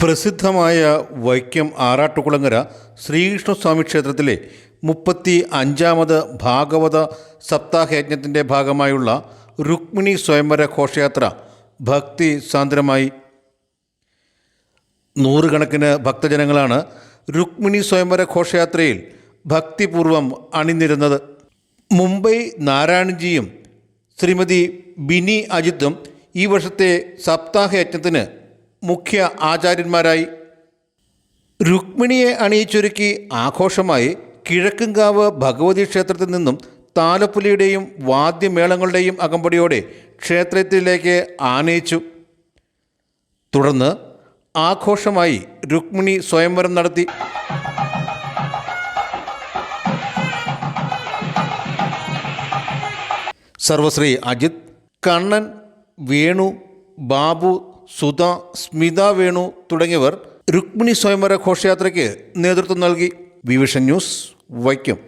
പ്രസിദ്ധമായ വൈക്കം ആറാട്ടുകുളങ്ങര ശ്രീകൃഷ്ണസ്വാമി ക്ഷേത്രത്തിലെ മുപ്പത്തി അഞ്ചാമത് ഭാഗവത സപ്താഹയജ്ഞത്തിന്റെ ഭാഗമായുള്ള രുക്മിണി സ്വയംവര ഘോഷയാത്ര ഭക്തി സാന്ദ്രമായി. നൂറുകണക്കിന് ഭക്തജനങ്ങളാണ് രുക്മിണി സ്വയംവര ഘോഷയാത്രയിൽ ഭക്തിപൂർവം അണിനിരുന്നത്. മുംബൈ നാരായണജിയും ശ്രീമതി ബിനി അജിത്തും ഈ വർഷത്തെ സപ്താഹയജ്ഞത്തിന് മുഖ്യ ആചാര്യന്മാരായി രുക്മിണിയെ അണിയിച്ചൊരുക്കി ആഘോഷമായി കിഴക്കുംകാവ് ഭഗവതി ക്ഷേത്രത്തിൽ നിന്നും താലപ്പുലിയുടെയും വാദ്യമേളങ്ങളുടെയും അകമ്പടിയോടെ ക്ഷേത്രത്തിലേക്ക് ആനയിച്ചു. തുടർന്ന് ആഘോഷമായി രുക്മിണി സ്വയംവരം നടത്തി. സർവശ്രീ അജിത് കണ്ണൻ വേണു ബാബു സുധ സ്മിത വേണു തുടങ്ങിയവർ രുക്മിണി സ്വയംവര ഘോഷയാത്രയ്ക്ക് നേതൃത്വം നൽകി. വിവിഷൻ ന്യൂസ് വൈക്കം.